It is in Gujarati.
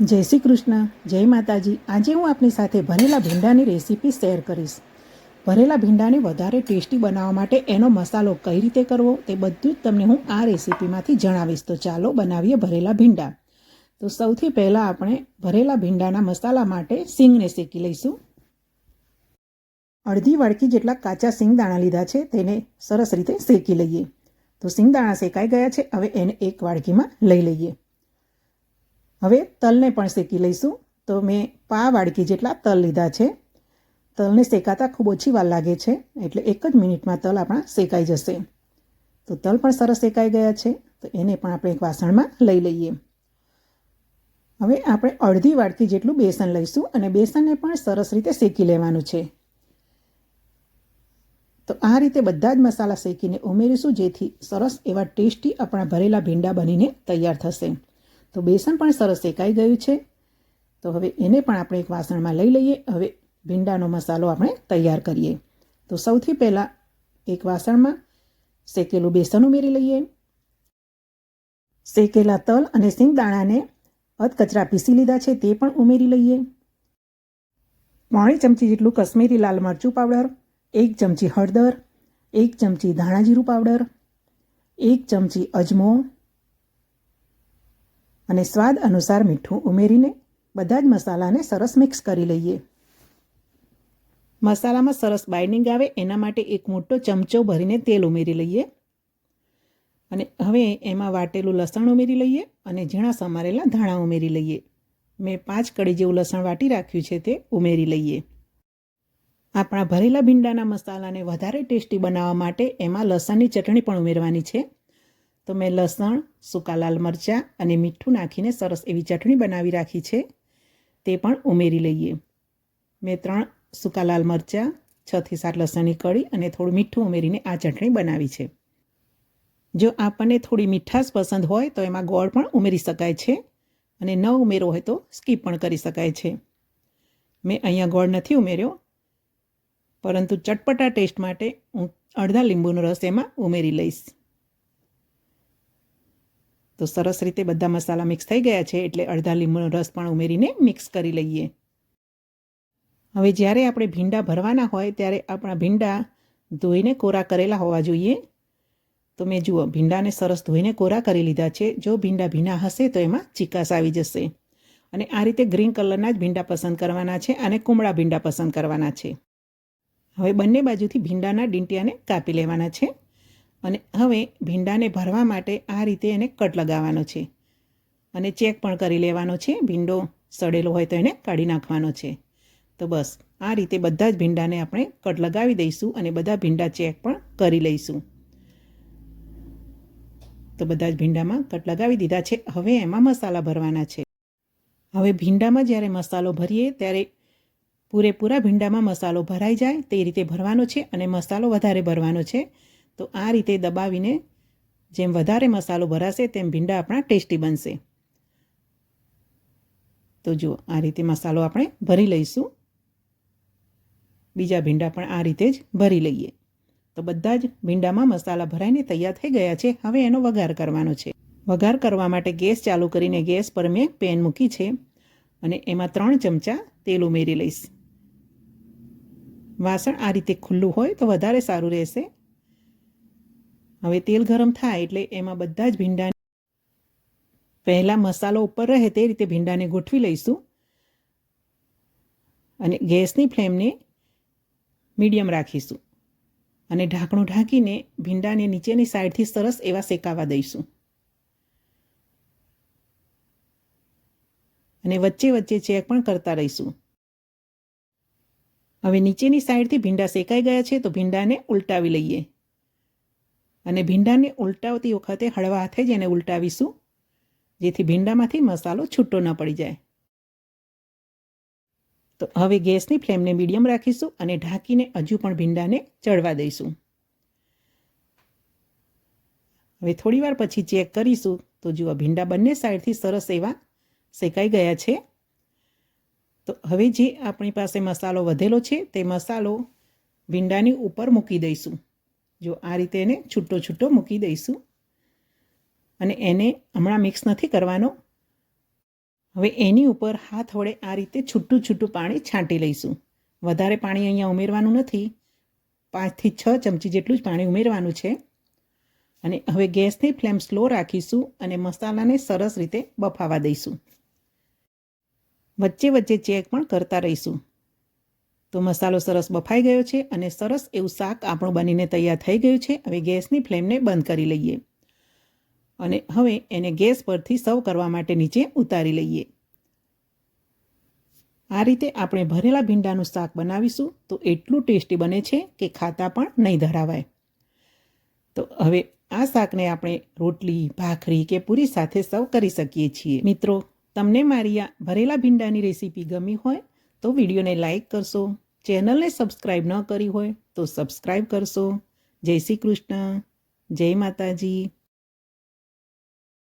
જય શ્રી કૃષ્ણ, જય માતાજી. આજે હું આપની સાથે ભરેલા ભીંડાની રેસીપી શેર કરીશ. ભરેલા ભીંડાને વધારે ટેસ્ટી બનાવવા માટે એનો મસાલો કઈ રીતે કરવો તે બધું જ તમને હું આ રેસીપીમાંથી જણાવીશ. તો ચાલો બનાવીએ ભરેલા ભીંડા. તો સૌથી પહેલાં આપણે ભરેલા ભીંડાના મસાલા માટે સિંગને શેકી લઈશું. અડધી વાડકી જેટલા કાચા સિંગદાણા લીધા છે તેને સરસ રીતે શેકી લઈએ. તો સિંગદાણા શેકાઈ ગયા છે, હવે એને એક વાડકીમાં લઈ લઈએ. હવે તલને પણ શેકી લઈશું. તો મેં પા વાડકી જેટલા તલ લીધા છે. તલને શેકાતા ખૂબ ઓછી વાર લાગે છે, એટલે એક જ મિનિટમાં તલ આપણા શેકાઈ જશે. તો તલ પણ સરસ શેકાઈ ગયા છે, તો એને પણ આપણે એક વાસણમાં લઈ લઈએ. હવે આપણે અડધી વાડકી જેટલું બેસન લઈશું અને બેસનને પણ સરસ રીતે શેકી લેવાનું છે. તો આ રીતે બધા જ મસાલા શેકીને ઉમેરીશું, જેથી સરસ એવા ટેસ્ટી આપણા ભરેલા ભીંડા બનીને તૈયાર થશે. તો બેસન પણ સરસ શેકાઈ ગયું છે. તો હવે એને પણ આપણે એક વાસણમાં લઈ લઈએ. હવે ભીંડાનો મસાલો આપણે તૈયાર કરીએ. તો સૌથી પહેલાં એક વાસણમાં શેકેલું બેસન ઉમેરી લઈએ. શેકેલા તલ અને સિંગદાણાને અધકચરા પીસી લીધા છે તે પણ ઉમેરી લઈએ. પોણી ચમચી જેટલું કશ્મીરી લાલ મરચું પાવડર, એક ચમચી હળદર, એક ચમચી ધાણા જીરું પાવડર, એક ચમચી અજમો અને સ્વાદ અનુસાર મીઠું ઉમેરીને બધા જ મસાલાને સરસ મિક્સ કરી લઈએ. મસાલામાં સરસ બાઇન્ડિંગ આવે એના માટે એક મોટો ચમચો ભરીને તેલ ઉમેરી લઈએ. અને હવે એમાં વાટેલું લસણ ઉમેરી લઈએ અને ઝીણા સમારેલા ધાણા ઉમેરી લઈએ. મેં પાંચ કડી જેવું લસણ વાટી રાખ્યું છે તે ઉમેરી લઈએ. આપણા ભરેલા ભીંડાના મસાલાને વધારે ટેસ્ટી બનાવવા માટે એમાં લસણની ચટણી પણ ઉમેરવાની છે. તો મેં લસણ, સૂકા લાલ મરચાં અને મીઠું નાખીને સરસ એવી ચટણી બનાવી રાખી છે. તે પણ ઉમેરી લઈએ. મેં ત્રણ સૂકા લાલ મરચાં છથી સાત લસણની કળી અને થોડું મીઠું ઉમેરીને આ ચટણી બનાવી છે. જો આપણને થોડી મીઠાશ પસંદ હોય તો એમાં ગોળ પણ ઉમેરી શકાય છે અને ન ઉમેરો હોય તો સ્કીપ પણ કરી શકાય છે. મેં અહીંયા ગોળ નથી ઉમેર્યો, પરંતુ ચટપટા ટેસ્ટ માટે હું અડધા લીંબુનો રસ એમાં ઉમેરી લઈશ. તો સરસ રીતે બધા મસાલા મિક્સ થઈ ગયા છે એટલે અડધા લીંબુનો રસ પણ ઉમેરીને મિક્સ કરી લઈએ. હવે જ્યારે આપણે ભીંડા ભરવાના હોય ત્યારે આપણા ભીંડા ધોઈને કોરા કરેલા હોવા જોઈએ. તો મેં જુઓ, ભીંડાને સરસ ધોઈને કોરા કરી લીધા છે. જો ભીંડા ભીના હશે તો એમાં ચિકાસ આવી જશે. અને આ રીતે ગ્રીન કલરના જ ભીંડા પસંદ કરવાના છે અને કુમળા ભીંડા પસંદ કરવાના છે. હવે બંને બાજુથી ભીંડાના ડીંટિયાને કાપી લેવાના છે. અને હવે ભીંડાને ભરવા માટે આ રીતે એને કટ લગાવવાનો છે. અને ચેક પણ કરી લેવાનો છે. ભીંડો સડેલો હોય તો એને કાઢી નાખવાનો છે. તો બસ, આ રીતે બધા જ ભીંડાને આપણે કટ લગાવી દઈશું અને બધા ભીંડા ચેક પણ કરી લઈશું. તો બધા જ ભીંડામાં કટ લગાવી દીધા છે. હવે એમાં મસાલા ભરવાના છે. હવે ભીંડામાં જ્યારે મસાલો ભરીએ ત્યારે પૂરેપૂરા ભીંડામાં મસાલો ભરાઈ જાય તે રીતે ભરવાનો છે અને મસાલો વધારે ભરવાનો છે. તો આ રીતે દબાવીને જેમ વધારે મસાલો ભરાશે તેમ ભીંડા આપણા ટેસ્ટી બનશે. તો જુઓ, આ રીતે મસાલો આપણે ભરી લઈશું. બીજા ભીંડા પણ આ રીતે જ ભરી લઈએ. તો બધા જ ભીંડામાં મસાલા ભરાઈને તૈયાર થઈ ગયા છે. હવે એનો વઘાર કરવાનો છે. વઘાર કરવા માટે ગેસ ચાલુ કરીને ગેસ પર મેં પેન મૂકી છે અને એમાં ત્રણ ચમચા તેલ ઉમેરી લઈશ. વાસણ આ રીતે ખુલ્લું હોય તો વધારે સારું રહેશે. હવે તેલ ગરમ થાય એટલે એમાં બધા જ ભીંડા પહેલાં મસાલો ઉપર રહે તે રીતે ભીંડાને ગોઠવી લઈશું. અને ગેસની ફ્લેમને મીડિયમ રાખીશું. અને ઢાંકણું ઢાંકીને ભીંડાને નીચેની સાઈડથી સરસ એવા શેકાવા દઈશું. અને વચ્ચે વચ્ચે ચેક પણ કરતા રહીશું. હવે નીચેની સાઈડથી ભીંડા શેકાઈ ગયા છે તો ભીંડાને ઉલટાવી લઈએ. અને ભીંડાને ઉલટાવતી વખતે હળવા હાથે જ એને ઉલટાવીશું, જેથી ભીંડામાંથી મસાલો છૂટો ન પડી જાય. તો હવે ગેસની ફ્લેમને મીડિયમ રાખીશું અને ઢાંકીને હજુ પણ ભીંડાને ચડવા દઈશું. હવે થોડીવાર પછી ચેક કરીશું તો જુઓ ભીંડા બંને સાઈડથી સરસ એવા શેકાઈ ગયા છે. તો હવે જે આપણી પાસે મસાલો વધેલો છે તે મસાલો ભીંડાની ઉપર મૂકી દઈશું. જો આ રીતે એને છૂટો છૂટો મૂકી દઈશું. અને એને હમણાં મિક્સ નથી કરવાનો. હવે એની ઉપર હાથ વડે આ રીતે છૂટું છૂટું પાણી છાંટી લઈશું. વધારે પાણી અહીંયા ઉમેરવાનું નથી. પાંચથી છ ચમચી જેટલું જ પાણી ઉમેરવાનું છે. અને હવે ગેસની ફ્લેમ સ્લો રાખીશું અને મસાલાને સરસ રીતે બફાવા દઈશું. વચ્ચે વચ્ચે ચેક પણ કરતા રહીશું. તો મસાલો સરસ બફાઈ ગયો છે અને સરસ એવું શાક આપણું બનીને તૈયાર થઈ ગયું છે. હવે ગેસની ફ્લેમને બંધ કરી લઈએ અને હવે એને ગેસ પરથી સર્વ કરવા માટે નીચે ઉતારી લઈએ. આ રીતે આપણે ભરેલા ભીંડાનું શાક બનાવીશું તો એટલું ટેસ્ટી બને છે કે ખાતા પણ નહીં ધરાવાય. તો હવે આ શાકને આપણે રોટલી, ભાખરી કે પૂરી સાથે સર્વ કરી શકીએ છીએ. મિત્રો, તમને મારી આ ભરેલા ભીંડાની રેસીપી ગમી હોય તો વિડીયોને લાઇક કરશો. ચેનલને સબસ્ક્રાઈબ ન કરી હોય તો સબસ્ક્રાઈબ કરશો. જય શ્રી કૃષ્ણ. જય માતાજી.